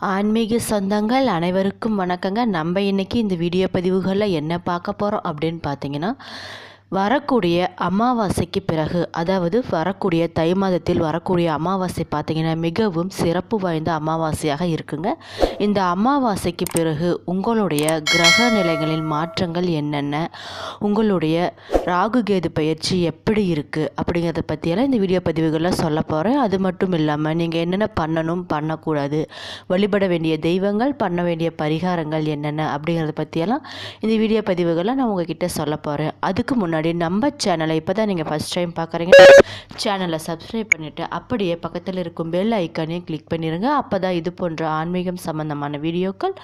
ஆன்மீக சொந்தங்கள் அனைவருக்கும் வணக்கங்க. நம்ம இன்றைக்கி இந்த வீடியோ பதிவுகளில் என்ன பார்க்க போகிறோம் அப்படின்னு பார்த்தீங்கன்னா வரக்கூடிய அமாவாசைக்கு பிறகு அதாவது வரக்கூடிய தை மாதத்தில் வரக்கூடிய அமாவாசை பார்த்திங்கன்னா மிகவும் சிறப்பு வாய்ந்த அமாவாசையாக இருக்குங்க. இந்த அமாவாசைக்கு பிறகு உங்களுடைய கிரக நிலைகளின் மாற்றங்கள் என்னென்ன? உங்களுடைய ராகு கேது பயிற்சி எப்படி இருக்குது அப்படிங்கிறத பற்றியெல்லாம் இந்த வீடியோ பதிவுகளில் சொல்ல போகிறேன் அது மட்டும் இல்லாமல் நீங்கள் என்னென்ன பண்ணணும் பண்ணக்கூடாது வழிபட வேண்டிய தெய்வங்கள் பண்ண வேண்டிய பரிகாரங்கள் என்னென்ன? அப்படிங்கிறத பற்றியெல்லாம் இந்த வீடியோ பதிவுகளை நான் உங்ககிட்ட சொல்ல போகிறேன் அதுக்கு முன்னாடி முன்னாடி நம்ம சேனலை இப்போ தான் நீங்கள் ஃபஸ்ட் டைம் பார்க்குறீங்க சேனலை சப்ஸ்கிரைப் பண்ணிவிட்டு அப்படியே பக்கத்தில் இருக்கும் பெல் ஐக்கானையும் கிளிக் பண்ணிடுங்க அப்போ தான் இது போன்ற ஆன்மீகம் சம்மந்தமான வீடியோக்கள்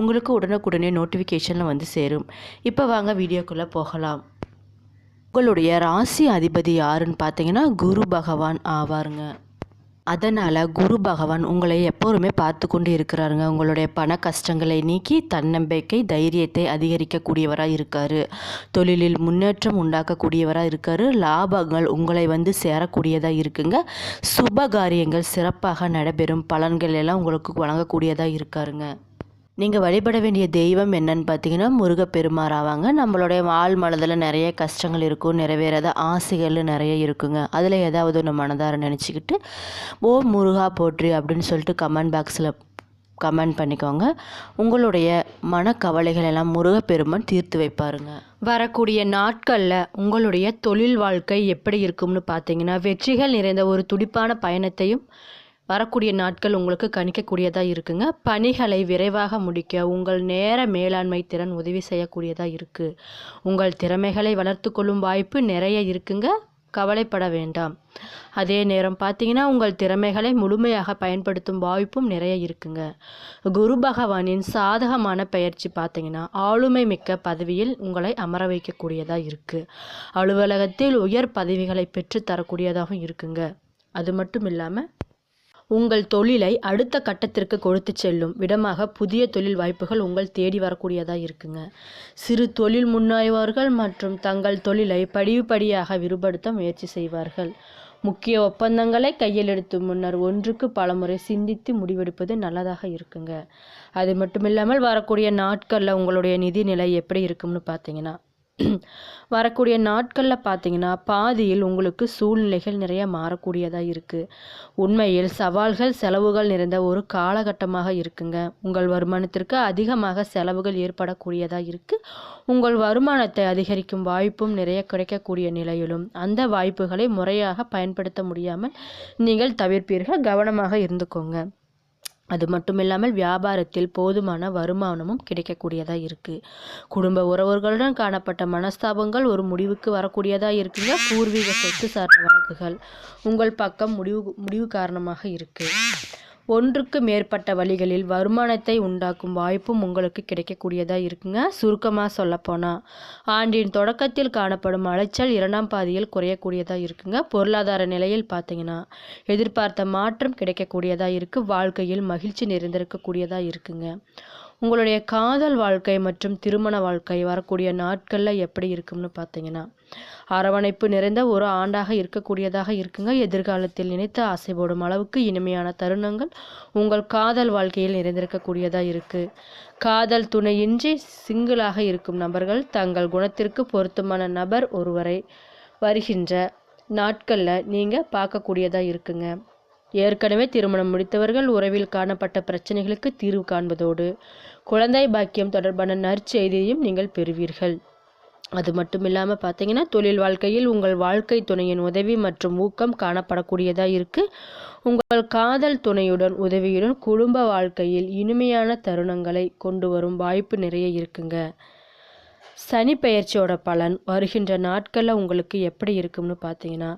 உங்களுக்கு உடனுக்குடனே நோட்டிஃபிகேஷனில் வந்து சேரும். இப்போ வாங்க வீடியோக்குள்ளே போகலாம். உங்களுடைய ராசி அதிபதி யாருன்னு பார்த்தீங்கன்னா குரு பகவான் ஆவாருங்க. அதனால் குரு பகவான் உங்களை எப்போதுமே பார்த்து கொண்டு இருக்கிறாருங்க உங்களுடைய பண கஷ்டங்களை நீக்கி தன்னம்பிக்கை தைரியத்தை அதிகரிக்கக்கூடியவராக இருக்கார். தொழிலில் முன்னேற்றம் உண்டாக்கக்கூடியவராக இருக்கார். லாபங்கள் உங்களை வந்து சேரக்கூடியதாக இருக்குங்க. சுப காரியங்கள் சிறப்பாக நடைபெறும். பலன்கள் எல்லாம் உங்களுக்கு வழங்கக்கூடியதாக இருக்காருங்க. நீங்கள் வழிபட வேண்டிய தெய்வம் என்னன்னு பார்த்தீங்கன்னா முருகப்பெருமாள் ஆவாங்க. நம்மளுடைய ஆள் மனதில் நிறைய கஷ்டங்கள் இருக்கும் நிறைவேறாத ஆசைகள் நிறைய இருக்குங்க. அதில் ஏதாவது ஒன்று மனதார நினச்சிக்கிட்டு ஓ முருகா போற்றி அப்படின்னு சொல்லிட்டு கமெண்ட் பாக்ஸில் கமெண்ட் பண்ணிக்கோங்க. உங்களுடைய மனக்கவலைகள் எல்லாம் முருகப்பெருமான் தீர்த்து வைப்பாருங்க. வரக்கூடிய நாட்களில் உங்களுடைய தொழில் வாழ்க்கை எப்படி இருக்கும்னு பார்த்தீங்கன்னா வெற்றிகள் நிறைந்த ஒரு துடிப்பான பயணத்தையும் வரக்கூடிய நாட்கள் உங்களுக்கு கணிக்கக்கூடியதாக இருக்குங்க. பணிகளை விரைவாக முடிக்க உங்கள் நேர மேலாண்மை திறன் உதவி செய்யக்கூடியதாக இருக்குது உங்கள் திறமைகளை வளர்த்து கொள்ளும் வாய்ப்பு நிறைய இருக்குங்க. கவலைப்பட வேண்டாம். அதே நேரம் பார்த்தீங்கன்னா உங்கள் திறமைகளை முழுமையாக பயன்படுத்தும் வாய்ப்பும் நிறைய இருக்குங்க. குரு பகவானின் சாதகமான பயிற்சி பார்த்தீங்கன்னா ஆளுமை மிக்க பதவியில் உங்களை அமர வைக்கக்கூடியதாக இருக்குது அலுவலகத்தில் உயர் பதவிகளை பெற்று தரக்கூடியதாகவும் இருக்குங்க. அது மட்டும் இல்லாமல் உங்கள் தொழிலை அடுத்த கட்டத்திற்கு கொடுத்து செல்லும். விடமாக புதிய தொழில் வாய்ப்புகள் உங்கள் தேடி வரக்கூடியதாக இருக்குங்க. சிறு தொழில் முன்னாய்வார்கள் மற்றும் தங்கள் தொழிலை படிப்படியாக விரிவுபடுத்த முயற்சி செய்வார்கள். முக்கிய ஒப்பந்தங்களை கையில் எடுத்து முன்னர் ஒன்றுக்கு பலமுறை சிந்தித்து முடிவெடுப்பது நல்லதாக இருக்குங்க. அது மட்டும் இல்லாமல் வரக்கூடிய நாட்களில் உங்களுடைய நிதி நிலை எப்படி இருக்கும்னு பார்த்தீங்கன்னா வரக்கூடிய நாட்களில் பார்த்தீங்கன்னா பாதியில் உங்களுக்கு சூழ்நிலைகள் நிறைய மாறக்கூடியதாக இருக்குது உண்மையில் சவால்கள் செலவுகள் நிறைந்த ஒரு காலகட்டமாக இருக்குங்க. உங்கள் வருமானத்திற்கு அதிகமாக செலவுகள் ஏற்படக்கூடியதாக இருக்குது உங்கள் வருமானத்தை அதிகரிக்கும் வாய்ப்பும் நிறைய கிடைக்கக்கூடிய நிலையிலும். அந்த வாய்ப்புகளை முறையாக பயன்படுத்த முடியாமல் நீங்கள் தவிர்ப்பீர்கள். கவனமாக இருந்துக்கோங்க. அது மட்டும் இல்லாமல் வியாபாரத்தில் போதுமான வருமானமும் கிடைக்கக்கூடியதாக இருக்குது குடும்ப உறவுகளுடன் காணப்பட்ட மனஸ்தாபங்கள் ஒரு முடிவுக்கு வரக்கூடியதாக இருக்குங்க. பூர்வீக சொத்து சார்ந்த வழக்குகள் உங்கள் பக்கம் முடிவு முடிவு காரணமாக இருக்குது ஒன்றுக்கு மேற்பட்ட வழிகளில் வருமானத்தை உண்டாக்கும் வாய்ப்பும் உங்களுக்கு கிடைக்கக்கூடியதாக இருக்குங்க. சுருக்கமாக சொல்லப்போனால் ஆண்டின் தொடக்கத்தில் காணப்படும் அலைச்சல் இரண்டாம் பாதியில் குறையக்கூடியதாக இருக்குங்க. பொருளாதார நிலையில் பார்த்தீங்கன்னா எதிர்பார்த்த மாற்றம் கிடைக்கக்கூடியதாக இருக்குது வாழ்க்கையில் மகிழ்ச்சி நிறைந்திருக்கக்கூடியதாக இருக்குங்க. உங்களுடைய காதல் வாழ்க்கை மற்றும் திருமண வாழ்க்கை வரக்கூடிய நாட்களில் எப்படி இருக்கும்னு பார்த்தீங்கன்னா அரவணைப்பு நிறைந்த ஒரு ஆண்டாக இருக்கக்கூடியதாக இருக்குங்க. எதிர்காலத்தில் நினைத்து ஆசைப்படும் அளவுக்கு இனிமையான தருணங்கள் உங்கள் காதல் வாழ்க்கையில் நிறைந்திருக்கக்கூடியதாக இருக்குது காதல் துணையின்றி சிங்கிளாக இருக்கும் நபர்கள் தங்கள் குணத்திற்கு பொருத்தமான நபர் ஒருவரை வருகின்ற நாட்களில் நீங்கள் பார்க்கக்கூடியதாக இருக்குங்க. ஏற்கனவே திருமணம் முடித்தவர்கள் உறவில் காணப்பட்ட பிரச்சனைகளுக்கு தீர்வு காண்பதோடு குழந்தை பாக்கியம் தொடர்பான நற்செய்தியையும் நீங்கள் பெறுவீர்கள். அது மட்டும் இல்லாமல் பார்த்தீங்கன்னா தொழில் வாழ்க்கையில் உங்கள் வாழ்க்கை துணையின் உதவி மற்றும் ஊக்கம் காணப்படக்கூடியதாக இருக்குது உங்கள் காதல் துணையுடன் உதவியுடன் குடும்ப வாழ்க்கையில் இனிமையான தருணங்களை கொண்டு வரும் வாய்ப்பு நிறைய இருக்குங்க. சனி பெயர்ச்சியோட பலன் வருகின்ற நாட்களில் உங்களுக்கு எப்படி இருக்கும்னு பார்த்தீங்கன்னா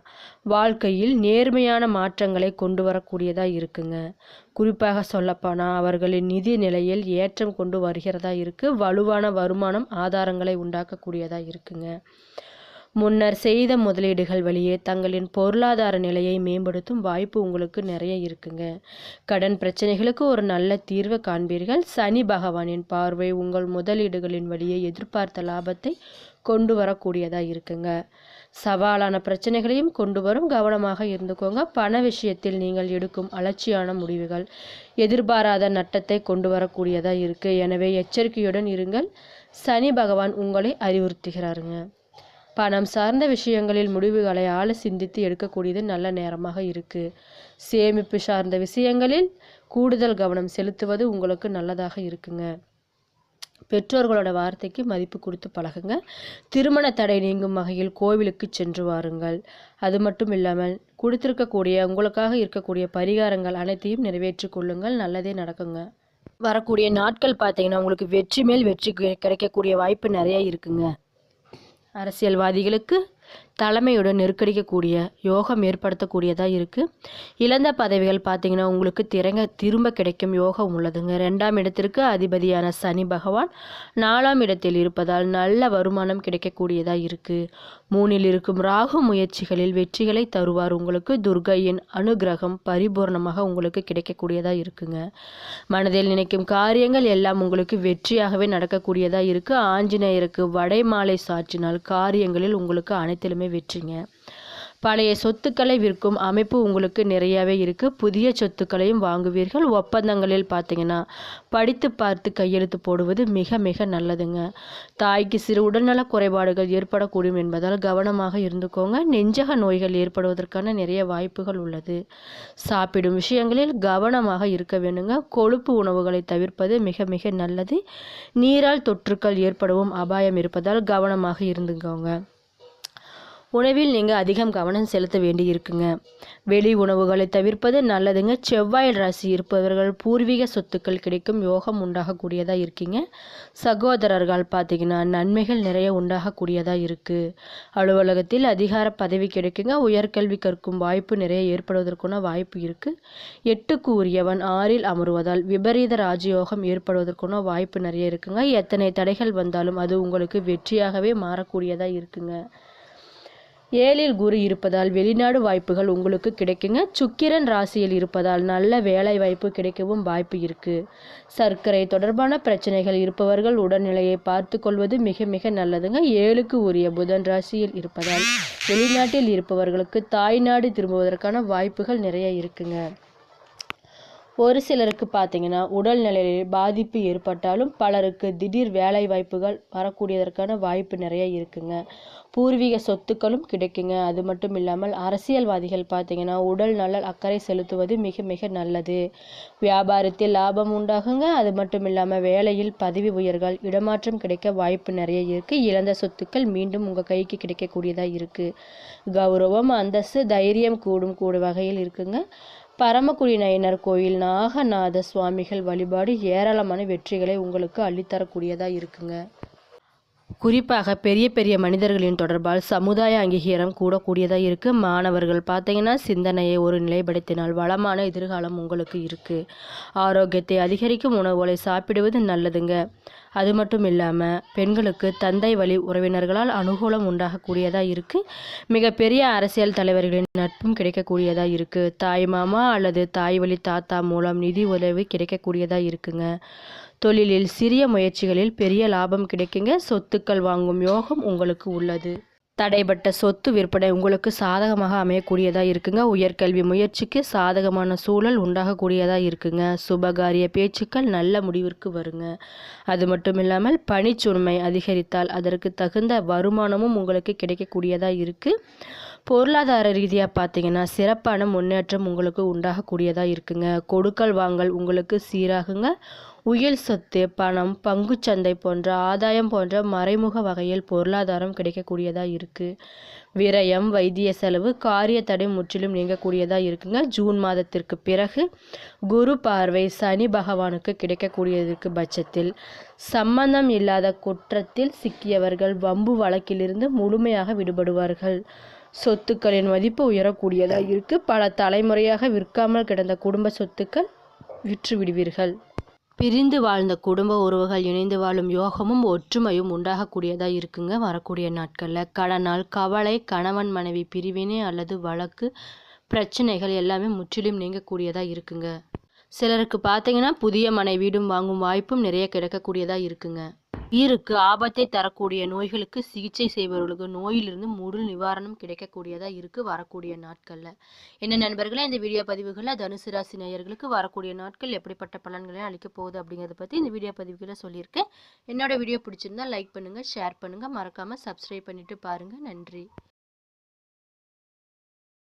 வாழ்க்கையில் நேர்மையான மாற்றங்களை கொண்டு வரக்கூடியதாக இருக்குங்க. குறிப்பாக சொல்லப்போனால் அவர்களின் நிதி நிலையில் ஏற்றம் கொண்டு வருகிறதா இருக்குது வலுவான வருமானம் ஆதாரங்களை உண்டாக்கக்கூடியதாக இருக்குங்க. முன்னர் செய்த முதலீடுகள் வழியே தங்களின் பொருளாதார நிலையை மேம்படுத்தும் வாய்ப்பு உங்களுக்கு நிறைய இருக்குங்க. கடன் பிரச்சனைகளுக்கு ஒரு நல்ல தீர்வை காண்பீர்கள். சனி பகவானின் பார்வை உங்கள் முதலீடுகளின் வழியே எதிர்பார்த்த லாபத்தை கொண்டு வரக்கூடியதாக இருக்குங்க. சவாலான பிரச்சனைகளையும் கொண்டு வரும். கவனமாக இருந்துக்கோங்க. பண விஷயத்தில் நீங்கள் எடுக்கும் அலட்சியான முடிவுகள் எதிர்பாராத நட்டத்தை கொண்டு வரக்கூடியதாக இருக்குது எனவே எச்சரிக்கையுடன் இருங்கள். சனி பகவான் உங்களை அறிவுறுத்துகிறாருங்க. பணம் சார்ந்த விஷயங்களில் முடிவுகளை ஆள சிந்தித்து எடுக்கக்கூடியது நல்ல நேரமாக இருக்குது சேமிப்பு சார்ந்த விஷயங்களில் கூடுதல் கவனம் செலுத்துவது உங்களுக்கு நல்லதாக இருக்குங்க. பெற்றோர்களோட வார்த்தைக்கு மதிப்பு கொடுத்து பழகுங்க. திருமண தடை நீங்கும் வகையில் கோவிலுக்கு சென்று வாருங்கள். அது மட்டும் இல்லாமல் கொடுத்திருக்கக்கூடிய உங்களுக்காக இருக்கக்கூடிய பரிகாரங்கள் அனைத்தையும் நிறைவேற்றி கொள்ளுங்கள். நல்லதே நடக்குங்க. வரக்கூடிய நாட்கள் பார்த்தீங்கன்னா உங்களுக்கு வெற்றி மேல் வெற்றி கிடைக்கக்கூடிய வாய்ப்பு நிறைய இருக்குங்க. அரசியல்வாதிகளுக்கு தலைமையுடன் நெருக்கடிக்கக்கூடிய யோகம் ஏற்படுத்தக்கூடியதாக இருக்குது இழந்த பதவிகள் பார்த்திங்கன்னா உங்களுக்கு திறங்க திரும்ப கிடைக்கும் யோகம் உள்ளதுங்க. ரெண்டாம் இடத்திற்கு அதிபதியான சனி பகவான் நாலாம் இடத்தில் இருப்பதால் நல்ல வருமானம் கிடைக்கக்கூடியதாக இருக்குது மூணில் இருக்கும் ராகு முயற்சிகளில் வெற்றிகளை தருவார். உங்களுக்கு துர்கையின் அனுகிரகம் பரிபூர்ணமாக உங்களுக்கு கிடைக்கக்கூடியதாக இருக்குங்க. மனதில் நினைக்கும் காரியங்கள் எல்லாம் உங்களுக்கு வெற்றியாகவே நடக்கக்கூடியதாக இருக்குது ஆஞ்சநேயருக்கு வடை மாலை சாற்றினால் காரியங்களில் உங்களுக்கு அனைத்திலுமே வெற்றிங்க. பழைய சொத்துக்களை விற்கும் அமைப்பு உங்களுக்கு நிறையாவே இருக்குது புதிய சொத்துக்களையும் வாங்குவீர்கள். ஒப்பந்தங்களில் பார்த்தீங்கன்னா படித்து பார்த்து கையெழுத்து போடுவது மிக மிக நல்லதுங்க. தாய்க்கு சிறு உடல்நல குறைபாடுகள் ஏற்படக்கூடும் என்பதால் கவனமாக இருந்துக்கோங்க. நெஞ்சக நோய்கள் ஏற்படுவதற்கான நிறைய வாய்ப்புகள் உள்ளது. சாப்பிடும் விஷயங்களில் கவனமாக இருக்க வேண்டுங்க. கொழுப்பு உணவுகளை தவிர்ப்பது மிக மிக நல்லது. நீரால் தொற்றுக்கள் ஏற்படவும் அபாயம் இருப்பதால் கவனமாக இருந்துக்கோங்க. உணவில் நீங்கள் அதிகம் கவனம் செலுத்த வேண்டி இருக்குங்க வெளி உணவுகளை தவிர்ப்பது நல்லதுங்க. செவ்வாய் ராசி இருப்பவர்கள் பூர்வீக சொத்துக்கள் கிடைக்கும் யோகம் உண்டாகக்கூடியதாக இருக்கீங்க. சகோதரர்கள் பார்த்தீங்கன்னா நன்மைகள் நிறைய உண்டாகக்கூடியதாக இருக்குது அலுவலகத்தில் அதிகார பதவி கிடைக்குங்க. உயர்கல்வி கற்கும் வாய்ப்பு நிறைய ஏற்படுவதற்கான வாய்ப்பு இருக்குது எட்டுக்கு உரியவன் ஆறில் அமருவதால் விபரீத ராஜயோகம் ஏற்படுவதற்கான வாய்ப்பு நிறைய இருக்குங்க. எத்தனை தடைகள் வந்தாலும் அது உங்களுக்கு வெற்றியாகவே மாறக்கூடியதாக இருக்குங்க. ஏழில் குரு இருப்பதால் வெளிநாடு வாய்ப்புகள் உங்களுக்கு கிடைக்குங்க. சுக்கிரன் ராசியில் இருப்பதால் நல்ல வேலை வாய்ப்பு கிடைக்கவும் வாய்ப்பு இருக்குது சர்க்கரை தொடர்பான பிரச்சனைகள் இருப்பவர்கள் உடல்நிலையை பார்த்து கொள்வது மிக மிக நல்லதுங்க. ஏழுக்கு உரிய புதன் ராசியில் இருப்பதால் வெளிநாட்டில் இருப்பவர்களுக்கு தாய்நாடு திரும்புவதற்கான வாய்ப்புகள் நிறைய இருக்குங்க. ஒரு சிலருக்கு பார்த்தீங்கன்னா உடல்நிலையில் பாதிப்பு ஏற்பட்டாலும் பலருக்கு திடீர் வேலை வாய்ப்புகள் வரக்கூடியதற்கான வாய்ப்பு நிறைய இருக்குங்க. பூர்வீக சொத்துக்களும் கிடைக்குங்க. அது மட்டும் இல்லாமல் அரசியல்வாதிகள் பார்த்தீங்கன்னா உடல் நலல் அக்கறை செலுத்துவது மிக மிக நல்லது. வியாபாரத்தில் லாபம் உண்டாகுங்க. அது மட்டும் இல்லாமல் வேலையில் பதவி உயர்கள் இடமாற்றம் கிடைக்க வாய்ப்பு நிறைய இருக்குது இழந்த சொத்துக்கள் மீண்டும் உங்கள் கைக்கு கிடைக்கக்கூடியதாக இருக்குது கௌரவம் அந்தஸ்து தைரியம் கூடும் கூட வகையில் இருக்குங்க. பரமக்குடி நயனர் கோயில் நாகநாத சுவாமிகள் வழிபாடு ஏராளமான வெற்றிகளை உங்களுக்கு அள்ளித்தரக்கூடியதாக இருக்குங்க. குறிப்பாக பெரிய பெரிய மனிதர்களின் தொடர்பால் சமுதாய அங்கீகாரம் கூடக்கூடியதாக இருக்குது மாணவர்கள் பார்த்தீங்கன்னா சிந்தனையை ஒரு நிலைப்படுத்தினால் வளமான எதிர்காலம் உங்களுக்கு இருக்குது ஆரோக்கியத்தை அதிகரிக்கும் உணவுகளை சாப்பிடுவது நல்லதுங்க. அது மட்டும் இல்லாமல் பெண்களுக்கு தந்தை வழி உறவினர்களால் அனுகூலம் உண்டாகக்கூடியதாக இருக்குது மிகப்பெரிய அரசியல் தலைவர்களின் நட்பும் கிடைக்கக்கூடியதாக இருக்குது தாய் மாமா அல்லது தாய் வழி தாத்தா மூலம் நிதி உதவி கிடைக்கக்கூடியதாக இருக்குங்க. தொழிலில் சிறிய முயற்சிகளில் பெரிய லாபம் கிடைக்குங்க. சொத்துக்கள் வாங்கும் யோகம் உங்களுக்கு உள்ளது. தடைப்பட்ட சொத்து விற்பனை உங்களுக்கு சாதகமாக அமையக்கூடியதாக இருக்குங்க. உயர்கல்வி முயற்சிக்கு சாதகமான சூழல் உண்டாகக்கூடியதாக இருக்குங்க. சுபகாரிய பேச்சுக்கள் நல்ல முடிவிற்கு வருங்க. அது மட்டும் இல்லாமல் பணிச்சுண்மை அதிகரித்தால் அதற்கு தகுந்த வருமானமும் உங்களுக்கு கிடைக்கக்கூடியதாக இருக்குது பொருளாதார ரீதியாக பார்த்தீங்கன்னா சிறப்பான முன்னேற்றம் உங்களுக்கு உண்டாகக்கூடியதாக இருக்குங்க. கொடுக்கல் வாங்கல் உங்களுக்கு சீராகுங்க. உயிர் சொத்து பணம் பங்குச்சந்தை போன்ற ஆதாயம் போன்ற மறைமுக வகையில் பொருளாதாரம் கிடைக்கக்கூடியதாக இருக்குது விரயம் வைத்திய செலவு காரிய தடை முற்றிலும் நீங்கக்கூடியதாக இருக்குங்க. ஜூன் மாதத்திற்கு பிறகு குரு பார்வை சனி பகவானுக்கு கிடைக்கக்கூடியதற்கு பட்சத்தில். சம்பந்தம் இல்லாத குற்றத்தில் சிக்கியவர்கள் வம்பு வழக்கிலிருந்து முழுமையாக விடுபடுவார்கள். சொத்துக்களின் மதிப்பு உயரக்கூடியதாக இருக்கு. பல தலைமுறையாக விற்காமல் கிடந்த குடும்ப சொத்துக்கள் விற்று விடுவீர்கள். பிரிந்து வாழ்ந்த குடும்ப உறவுகள் இணைந்து வாழும் யோகமும் ஒற்றுமையும் உண்டாகக்கூடியதாக இருக்குங்க. வரக்கூடிய நாட்களில் கடனால் கவலை கணவன் மனைவி பிரிவினை அல்லது வழக்கு பிரச்சனைகள் எல்லாமே முற்றிலும் நீங்கக்கூடியதாக இருக்குங்க. சிலருக்கு பார்த்தீங்கன்னா புதிய மனை வீடும் வாங்கும் வாய்ப்பும் நிறைய கிடைக்கக்கூடியதாக இருக்குங்க. உயிருக்கு ஆபத்தை தரக்கூடிய நோய்களுக்கு சிகிச்சை செய்பவர்களுக்கு நோயிலிருந்து முழு நிவாரணம் கிடைக்கக்கூடியதா இருக்கு வரக்கூடிய நாட்கள்ல. என்ன நண்பர்களே இந்த வீடியோ பதிவுகளில் தனுசு ராசி நேயர்களுக்கு வரக்கூடிய நாட்கள் எப்படிப்பட்ட பலன்களை அளிக்க போகுது அப்படிங்கிறத பத்தி இந்த வீடியோ பதிவுகளை சொல்லியிருக்கேன். என்னோட வீடியோ பிடிச்சிருந்தா லைக் பண்ணுங்க ஷேர் பண்ணுங்க. மறக்காம சப்ஸ்கிரைப் பண்ணிட்டு பாருங்க. நன்றி.